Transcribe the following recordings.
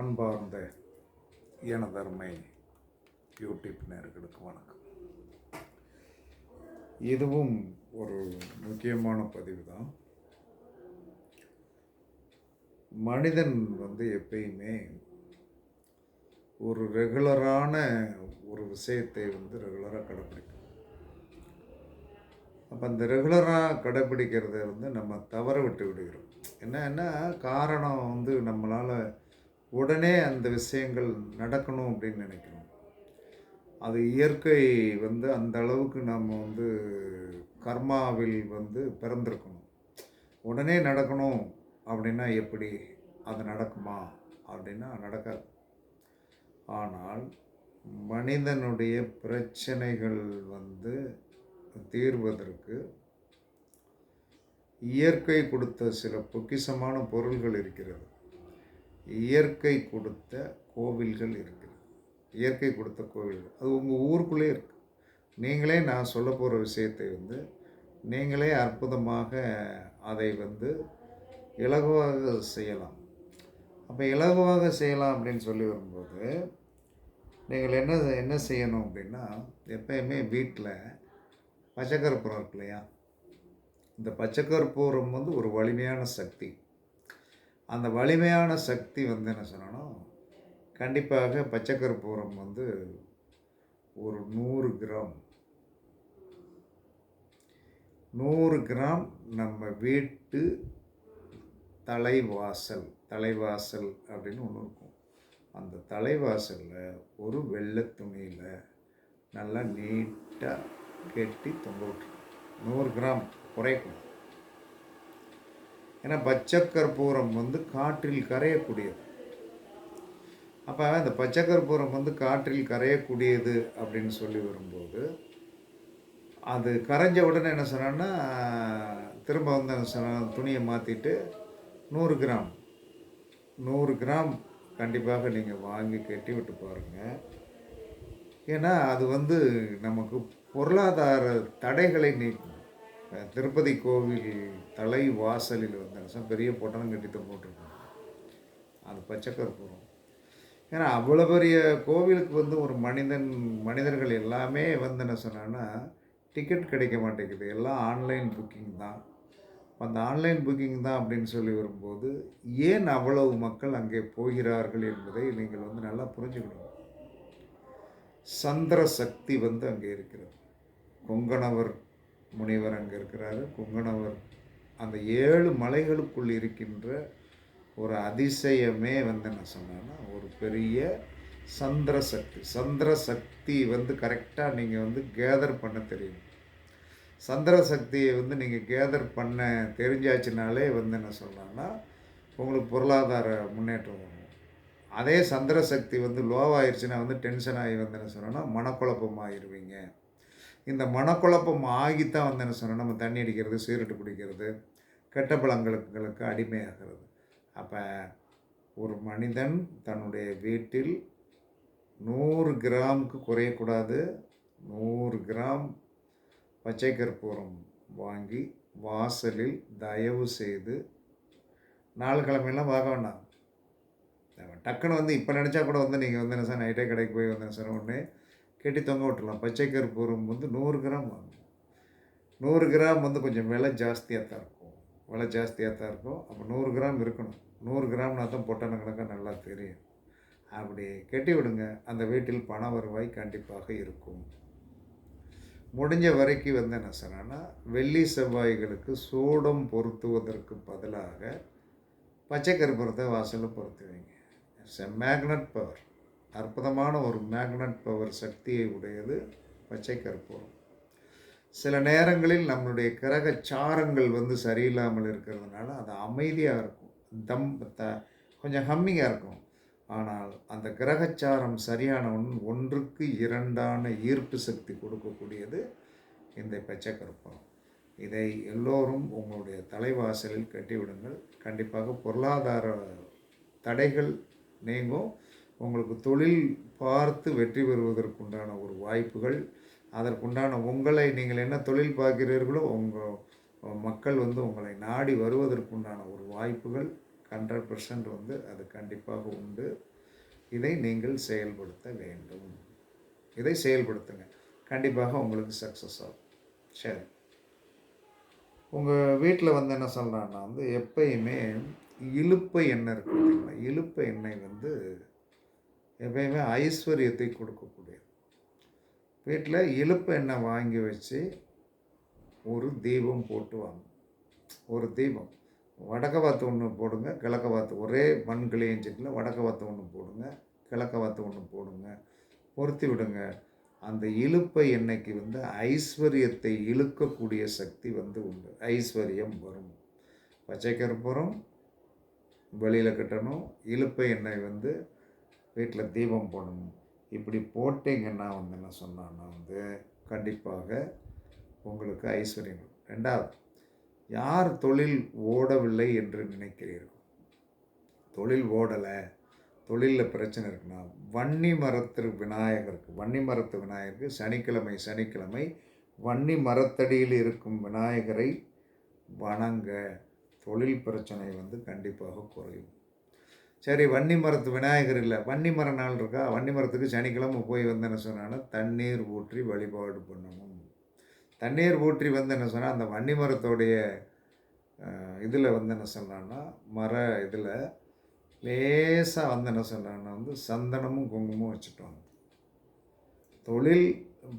அன்பார்ந்த எனதர்மை யூடியூப் நேர்களுக்கு வணக்கம். இதுவும் ஒரு முக்கியமான பதிவு தான் மனிதன் வந்து எப்பயுமே ஒரு ரெகுலரான ஒரு விஷயத்தை வந்து ரெகுலராக கடைப்பிடிக்கும் அப்போ அந்த ரெகுலராக கடைப்பிடிக்கிறத வந்து நம்ம தவற விட்டு விடுகிறோம். என்னன்னா காரணம் வந்து நம்மளால் உடனே அந்த விஷயங்கள் நடக்கணும் அப்படின்னு நினைக்கிறோம். அது இயற்கை வந்து அந்த அளவுக்கு நம்ம வந்து கர்மாவில் வந்து பிறந்திருக்கணும். உடனே நடக்கணும் அப்படின்னா எப்படி? அது நடக்குமா? அப்படின்னா நடக்காது. ஆனால் மனிதனுடைய பிரச்சனைகள் வந்து தீர்வதற்கு இயற்கை கொடுத்த சில பொக்கிஷமான பொருள்கள் இருக்கிறது. இயற்கை கொடுத்த கோவில்கள் இருக்குது. இயற்கை கொடுத்த கோவில்கள். அது உங்கள் ஊருக்குள்ளே இருக்குது நீங்களே நான் சொல்ல போகிற விஷயத்தை வந்து நீங்களே அற்புதமாக அதை வந்து இலகுவாக செய்யலாம். அப்போ இலகுவாக செய்யலாம் அப்படின்னு சொல்லி வரும்போது நீங்கள் என்ன என்ன செய்யணும் அப்படின்னா எப்பயுமே வீட்டில் பச்சைக்கற்பூரம் இருக்கு இல்லையா? இந்த பச்சைக்கற்பூரம் வந்து ஒரு வலிமையான சக்தி. அந்த வலிமையான சக்தி வந்து என்ன சொல்லணும்? கண்டிப்பாக பச்சைக்கற்பூரம் வந்து ஒரு நூறு கிராம். நூறு கிராம் நம்ம வீட்டு தலைவாசல் தலைவாசல் அப்படின்னு ஒன்று இருக்கும். அந்த தலைவாசலில் ஒரு வெள்ளை துணியில் நல்லா நீட்டாக கெட்டி தொங்க விட்டுருக்கோம் நூறு கிராம் குறைக்கணும் ஏன்னா பச்சைக்கற்பூரம் வந்து காற்றில் கரையக்கூடியது. அப்போ அந்த பச்சைக்கற்பூரம் வந்து காற்றில் கரையக்கூடியது அப்படின்னு சொல்லி வரும்போது அது கரைஞ்ச உடனே என்ன சொன்னான்னா திரும்ப வந்து என்ன சொன்ன துணியை மாற்றிட்டு நூறு கிராம் நூறு கிராம் கண்டிப்பாக நீங்கள் வாங்கி கட்டி விட்டு பாருங்கள் ஏன்னா அது வந்து நமக்கு பொருளாதார தடைகளை நீக்கும். திருப்பதி கோவில் தலை வாசலில் வந்து என்ன சொன்னா, பெரிய பொட்டணம் கட்டி போட்டிருக்காங்க. அது பச்சை கற்பூரம் ஏன்னா அவ்வளோ பெரிய கோவிலுக்கு வந்து ஒரு மனிதன் மனிதர்கள் எல்லாமே வந்து என்ன சொன்னான்னா டிக்கெட் கிடைக்க மாட்டேங்குது. எல்லாம் ஆன்லைன் புக்கிங் தான். அந்த ஆன்லைன் புக்கிங் தான் அப்படின்னு சொல்லி வரும்போது ஏன் அவ்வளவு மக்கள் அங்கே போகிறார்கள் என்பதை நீங்கள் வந்து நல்லா புரிஞ்சுக்கணும். சந்திர சக்தி வந்து அங்கே இருக்கிறது. கொங்கணவர் முனிவர் அங்கே இருக்கிறாரு குங்கணவர் அந்த ஏழு மலைகளுக்குள் இருக்கின்ற ஒரு அதிசயமே வந்து என்ன சொன்னேன்னா ஒரு பெரிய சந்திர சக்தி. சந்திர சக்தி வந்து கரெக்டாக நீங்கள் வந்து கேதர் பண்ண தெரியும். சந்திர சக்தியை வந்து நீங்கள் கேதர் பண்ண தெரிஞ்சாச்சுனாலே வந்து என்ன சொல்லலாம்னா உங்களுக்கு பொருளாதார முன்னேற்றம் வரும். அதே சந்திர சக்தி வந்து லோவாயிருச்சுன்னா வந்து டென்ஷன் ஆகி வந்து என்ன சொல்லணும்னா மனக்குழப்பம் இந்த மனக்குழப்பம் ஆகித்தான் வந்து என்ன சொன்னோம்? நம்ம தண்ணி அடிக்கிறது சீரட்டு குடிக்கிறது கெட்ட பழங்களுக்கு அடிமையாகிறது. அப்போ ஒரு மனிதன் தன்னுடைய வீட்டில் நூறு கிராமுக்கு குறையக்கூடாது. நூறு கிராம் பச்சை கற்பூரம் வாங்கி வாசலில் தயவு செய்து நாலு கிழமையெல்லாம் பார்க்க வேண்டாம். டக்குன்னு வந்து இப்போ நினச்சா கூட வந்து நீங்கள் வந்து என்ன சார் நைட்டே கடைக்கு போய் வந்து சார் ஒன்று கெட்டி தொங்க விட்டுலாம் பச்சை கற்பூரம் வந்து நூறு கிராம் வாங்கணும் நூறு கிராம் வந்து கொஞ்சம் விலை ஜாஸ்தியாக தான் இருக்கும். விலை ஜாஸ்தியாக தான் இருக்கும். அப்போ நூறு கிராம் இருக்கணும். நூறு கிராம்னா தான் பொட்டண கணக்காக நல்லா தெரியும். அப்படி கெட்டி விடுங்க. அந்த வீட்டில் பண வருவாய் கண்டிப்பாக இருக்கும். முடிஞ்ச வரைக்கும் வந்து என்ன சொன்னேன்னா வெள்ளி செவ்வாய்களுக்கு சூடம் பொருத்துவதற்கு பதிலாக பச்சை கற்பூரத்தை வாசலில் பொருத்துவீங்க. இட்ஸ் எ மேக்னட் பவர் அற்புதமான ஒரு மேக்னட் பவர் சக்தியை உடையது பச்சை கற்பூரம் சில நேரங்களில் நம்மளுடைய கிரக சாரங்கள் வந்து சரியில்லாமல் இருக்கிறதுனால அது அமைதியாக இருக்கும். தம் த கொஞ்சம் ஹம்மிங்காக இருக்கும். ஆனால் அந்த கிரகச்சாரம் சரியான ஒன் ஒன்றுக்கு இரண்டான ஈர்ப்பு சக்தி கொடுக்கக்கூடியது இந்த பச்சை கற்பூரம் இதை எல்லோரும் உங்களுடைய தலைவாசலில் கட்டிவிடுங்கள். கண்டிப்பாக பொருளாதார தடைகள் நீங்கும். உங்களுக்கு தொழில் பார்த்து வெற்றி பெறுவதற்குண்டான ஒரு வாய்ப்புகள் அதற்குண்டான உங்களை நீங்கள் என்ன தொழில் பார்க்கிறீர்களோ உங்கள் மக்கள் வந்து உங்களை நாடி வருவதற்குண்டான ஒரு வாய்ப்புகள் ஹண்ட்ரட் பர்சன்ட் வந்து அது கண்டிப்பாக உண்டு. இதை நீங்கள் செயல்படுத்த வேண்டும். இதை செயல்படுத்துங்க. கண்டிப்பாக உங்களுக்கு சக்ஸஸ் ஆகும். சரி. உங்கள் வீட்டில் வந்து என்ன சொல்கிறான்னா வந்து எப்பயுமே இழுப்பை எண்ணெய் இருக்கு பார்த்தீங்களா இழுப்பை எண்ணெய் வந்து எப்பயுமே ஐஸ்வர்யத்தை கொடுக்கக்கூடியது. வீட்டில் இழுப்பு எண்ணெய் வாங்கி வச்சு ஒரு தீபம் போட்டு வாங்க. ஒரு தீபம். வடக்க வாத்து ஒன்று போடுங்க கிழக்க வாத்து. ஒரே மண் கிளியஞ்சிட்டில் வடக்க வாத்து ஒன்று போடுங்க கிழக்க வாத்து ஒன்று போடுங்க பொருத்தி விடுங்க. அந்த இழுப்பை எண்ணெய்க்கு வந்து ஐஸ்வர்யத்தை இழுக்கக்கூடிய சக்தி வந்து உண்டு. ஐஸ்வர்யம் வரும். பச்சை கற்பூரம் வெளியில் கட்டணும். இழுப்பை எண்ணெய் வந்து வீட்டில் தீபம் போடணும். இப்படி போட்டிங்கன்னா வந்து என்ன சொன்னான்னா வந்து கண்டிப்பாக உங்களுக்கு ஐஸ்வர்யம் ரெண்டாவது யார் தொழில் ஓடவில்லை என்று நினைக்கிறீர்கள்? தொழில் ஓடலை தொழிலில் பிரச்சனை இருக்குன்னா வன்னி மரத்து விநாயகருக்கு வன்னி மரத்து விநாயகருக்கு சனிக்கிழமை சனிக்கிழமை வன்னி மரத்தடியில் இருக்கும் விநாயகரை வணங்க தொழில் பிரச்சனை வந்து கண்டிப்பாக குறையும். சரி வன்னி மரத்து விநாயகர் இல்லை. வன்னி மர நாள் இருக்கா? வன்னி மரத்துக்கு சனிக்கிழமை போய் வந்து என்ன சொன்னான்னா தண்ணீர் ஊற்றி வழிபாடு பண்ணணும். தண்ணீர் ஊற்றி வந்து என்ன சொன்னால் அந்த வன்னி மரத்தோடைய இதில் வந்து என்ன சொன்னான்னா மர இதில் லேசாக வந்து என்ன சொன்னான்னா வந்து சந்தனமும் குங்குமம் வச்சுட்டோம். தொழில்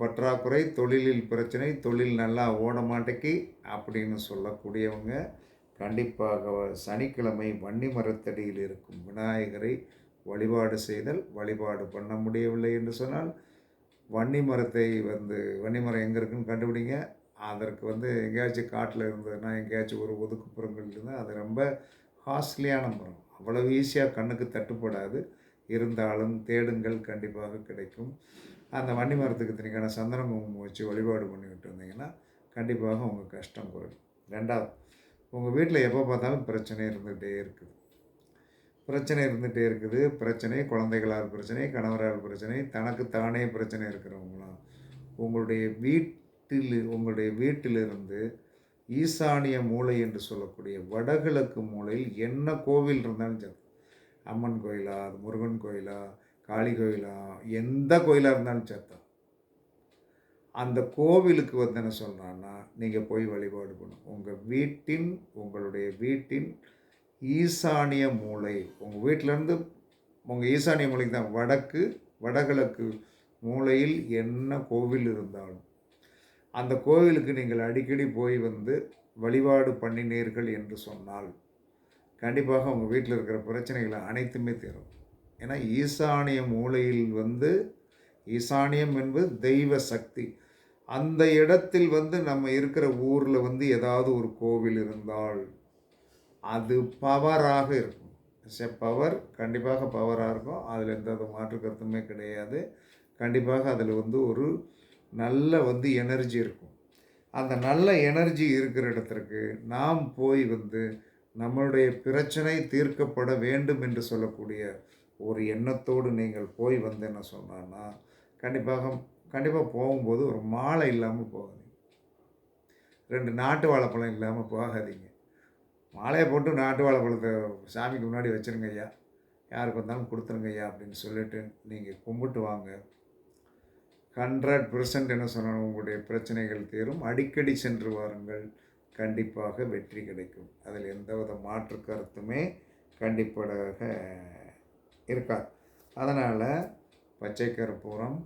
பற்றாக்குறை தொழிலில் பிரச்சனை தொழில் நல்லா ஓட மாட்டேக்கி அப்படின்னு சொல்லக்கூடியவங்க கண்டிப்பாக சனிக்கிழமை வன்னி மரத்தடியில் இருக்கும் விநாயகரை வழிபாடு செய்தல் வழிபாடு பண்ண முடியவில்லை என்று சொன்னால் வன்னி மரத்தை வந்து வன்னி மரம் எங்கே இருக்குன்னு கண்டுபிடிங்க. அதற்கு வந்து எங்கேயாச்சும் காட்டில் இருந்ததுன்னா எங்கேயாச்சும் ஒரு ஒதுக்குப்புறங்கள் இருந்தால் அது ரொம்ப காஸ்ட்லியான மரம். அவ்வளவு ஈஸியாக கண்ணுக்கு தட்டுப்படாது. இருந்தாலும் தேடுங்கள் கண்டிப்பாக கிடைக்கும். அந்த வன்னி மரத்துக்கு திணிக்கான சந்தனம் குங்குமம் வச்சு வழிபாடு பண்ணிக்கிட்டு இருந்தீங்கன்னா கண்டிப்பாக உங்கள் கஷ்டம் குறையும். ரெண்டாவது உங்கள் வீட்டில் எப்போ பார்த்தாலும் பிரச்சனை இருந்துகிட்டே இருக்குது. பிரச்சனை இருந்துகிட்டே இருக்குது. பிரச்சனை குழந்தைகளால் பிரச்சனை கணவரால் பிரச்சனை தனக்கு தானே பிரச்சனை இருக்கிறவங்களாம். உங்களுடைய வீட்டில் உங்களுடைய வீட்டிலிருந்து ஈசானிய மூலை என்று சொல்லக்கூடிய வடகிழக்கு மூலையில் என்ன கோவில் இருந்தாலும் சரி அம்மன் கோயிலா அது முருகன் கோயிலா காளி கோயிலா எந்த கோயிலாக இருந்தாலும் சேர்த்தான் அந்த கோவிலுக்கு வந்து என்ன சொல்கிறான்னா நீங்கள் போய் வழிபாடு பண்ணணும் உங்கள் வீட்டின் உங்களுடைய வீட்டின் ஈசானிய மூலை உங்கள் வீட்டிலேருந்து உங்கள் ஈசானிய மூலைக்கு தான் வடக்கு வடகிழக்கு மூலையில் என்ன கோவில் இருந்தாலும் அந்த கோவிலுக்கு நீங்கள் அடிக்கடி போய் வந்து வழிபாடு பண்ணினீர்கள் என்று சொன்னால் கண்டிப்பாக உங்கள் வீட்டில் இருக்கிற பிரச்சனைகளை அனைத்துமே தீரும். ஏன்னா ஈசானிய மூலையில் வந்து ஈசானியம் என்பது தெய்வ சக்தி. அந்த இடத்தில் வந்து நம்ம இருக்கிற ஊரில் வந்து ஏதாவது ஒரு கோவில் இருந்தால் அது பவராக இருக்கும். எ பவர் கண்டிப்பாக பவராக இருக்கும். அதில் எந்த ஒரு மாற்று கருத்துமே கிடையாது. கண்டிப்பாக அதில் வந்து ஒரு நல்ல வந்து எனர்ஜி இருக்கும். அந்த நல்ல எனர்ஜி இருக்கிற இடத்திற்கு நாம் போய் வந்து நம்மளுடைய பிரச்சனை தீர்க்கப்பட வேண்டும் என்று சொல்லக்கூடிய ஒரு எண்ணத்தோடு நீங்கள் போய் வந்து என்ன சொன்னான்னா கண்டிப்பாக கண்டிப்பாக போகும்போது ஒரு மாலை இல்லாமல் போகாதீங்க. ரெண்டு நாட்டு வாழைப்பழம் இல்லாமல் போகாதீங்க. மாலையை போட்டு நாட்டு வாழைப்பழத்தை சாமிக்கு முன்னாடி வச்சுருங்க ஐயா. யாருக்கு வந்தாலும் கொடுத்துருங்க ஐயா அப்படின்னு சொல்லிட்டு நீங்கள் கும்பிட்டு வாங்க. ஹண்ட்ரட் பெர்சன்ட் என்ன சொன்னாலும் உங்களுடைய பிரச்சனைகள் தீரும். அடிக்கடி சென்று வாருங்கள். கண்டிப்பாக வெற்றி கிடைக்கும். அதில் எந்தவித மாற்று கருத்துமே கண்டிப்பாக இருக்காது. அதனால் பச்சை கற்பூரம்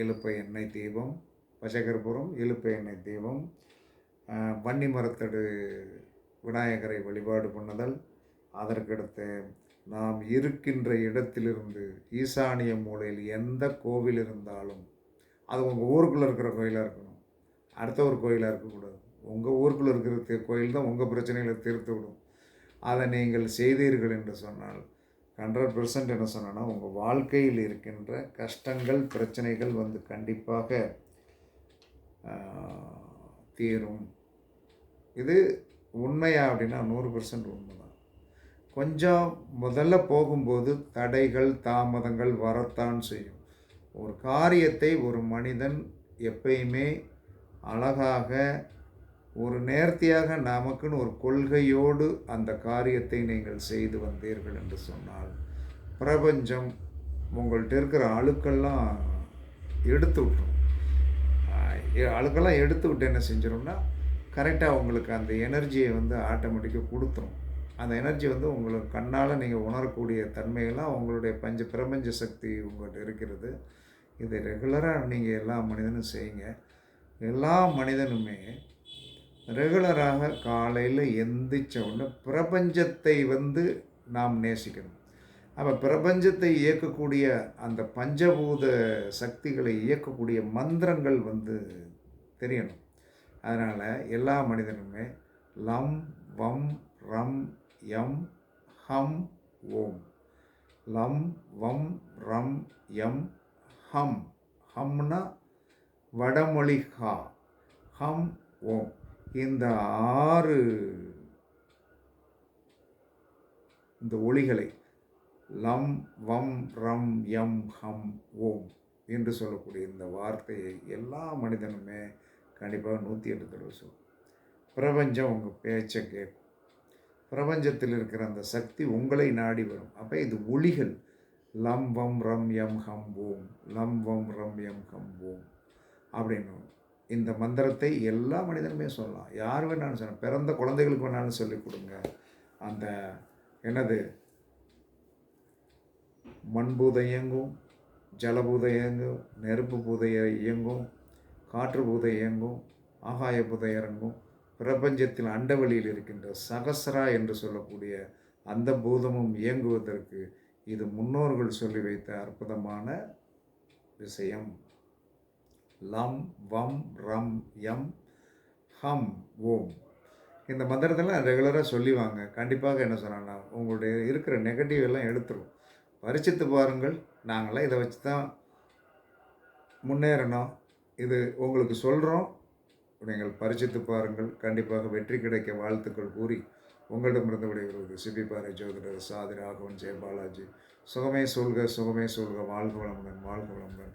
இலுப்பை எண்ணெய் தீபம் பச்சை கற்பூரம் எண்ணெய் தீபம் வன்னி மரத்தடு விநாயகரை வழிபாடு பண்ணுதல் அதற்கடுத்து நாம் இருக்கின்ற இடத்திலிருந்து ஈசானிய மூலையில் எந்த கோவில் இருந்தாலும் அது உங்கள் ஊருக்குள்ளே இருக்கிற கோயிலாக இருக்கணும். அடுத்த ஒரு கோயிலாக இருக்கக்கூடாது. உங்கள் ஊருக்குள்ளே இருக்கிற கோயில் தான் உங்கள் பிரச்சனைகளை தீர்த்து விடும். அதை நீங்கள் செய்தீர்கள் என்று சொன்னால் ஹண்ட்ரட் பர்சன்ட் என்ன சொன்னேன்னா உங்கள் வாழ்க்கையில் இருக்கின்ற கஷ்டங்கள் பிரச்சனைகள் வந்து கண்டிப்பாக தீரும். இது உண்மையா அப்படின்னா நூறு பர்சன்ட் உண்மை தான் கொஞ்சம் முதல்ல போகும்போது தடைகள் தாமதங்கள் வரத்தான் செய்யும். ஒரு காரியத்தை ஒரு மனிதன் எப்பயுமே அழகாக ஒரு நேர்த்தியாக நமக்குன்னு ஒரு கொள்கையோடு அந்த காரியத்தை நீங்கள் செய்து வந்தீர்கள் என்று சொன்னால் பிரபஞ்சம் உங்கள்கிட்ட இருக்கிற அழுக்கெல்லாம் எடுத்து விட்டுரும். அழுக்கெல்லாம் எடுத்து விட்டு என்ன செஞ்சிடும்னா கரெக்டாக உங்களுக்கு அந்த எனர்ஜியை வந்து ஆட்டோமேட்டிக்காக கொடுத்துரும். அந்த எனர்ஜி வந்து உங்களுக்கு கண்ணால் நீங்கள் உணரக்கூடிய தன்மையெல்லாம் உங்களுடைய பஞ்ச பிரபஞ்ச சக்தி உங்கள்கிட்ட இருக்கிறது. இதை ரெகுலராக நீங்கள் எல்லா மனிதனும் செய்யுங்க. எல்லா மனிதனுமே ரெகுலராக காலையில் எந்திரிச்ச உடனே பிரபஞ்சத்தை வந்து நாம் நேசிக்கணும். அப்போ பிரபஞ்சத்தை இயக்கக்கூடிய அந்த பஞ்சபூத சக்திகளை இயக்கக்கூடிய மந்திரங்கள் வந்து தெரியணும். அதனால் எல்லா மனிதனுமே லம் வம் ரம் எம் ஹம் ஓம். லம் வம் ரம் எம் ஹம். ஹம்னா வடமொழி ஹா. ஹம் ஓம். இந்த ஆறு இந்த ஒளிகளை லம் வம் ரம் யம் ஹம் ஓம் என்று சொல்லக்கூடிய இந்த வார்த்தையை எல்லா மனிதனுமே கண்டிப்பாக நூற்றி எட்டு தடவை சொல்லும். பிரபஞ்சம் உங்கள் பேச்சை கேட்கும். பிரபஞ்சத்தில் இருக்கிற அந்த சக்தி உங்களை நாடி வரும். அப்போ இது ஒளிகள். லம் வம் ரம் யம் ஹம் ஓம். லம் வம் ரம் யம் ஹம் ஓம் அப்படின்னு இந்த மந்திரத்தை எல்லா மனிதனுமே சொல்லலாம். யார் வேணாலும் சொல்லலாம். பிறந்த குழந்தைகளுக்கு வேணாலும் சொல்லிக் கொடுங்க. அந்த என்னது? மண்பூதம் இயங்கும் ஜலபூதை இயங்கும் நெருப்பு பூதை இயங்கும் காற்று பூதை இயங்கும் ஆகாய பூதை இறங்கும். பிரபஞ்சத்தில் அண்டவெளியில் இருக்கின்ற சகசரா என்று சொல்லக்கூடிய அந்த பூதமும் இயங்குவதற்கு இது முன்னோர்கள் சொல்லி வைத்த அற்புதமான விஷயம். லம் வம் ரம் யம் ஹம் ஓம். இந்த மந்திரத்தெல்லாம் ரெகுலராக சொல்லிவாங்க. கண்டிப்பாக என்ன சொன்னாங்கன்னா உங்களுடைய இருக்கிற நெகட்டிவ் எல்லாம் எடுத்துரும். பரிச்சித்து பாருங்கள். நாங்களாம் இதை வச்சு தான் முன்னேறணும். இது உங்களுக்கு சொல்கிறோம் நீங்கள் பரிச்சித்து பாருங்கள். கண்டிப்பாக வெற்றி கிடைக்க வாழ்த்துக்கள் கூறி உங்களிடமிருந்து விடைபெறுவது சிபிபாறை ஜோதிடர் சாதி ராகவன் ஜெயபாலாஜி. சுகமே சொல்க சுகமே சொல்க. வாழ்க வளமுடன் வாழ்க வளமுடன்.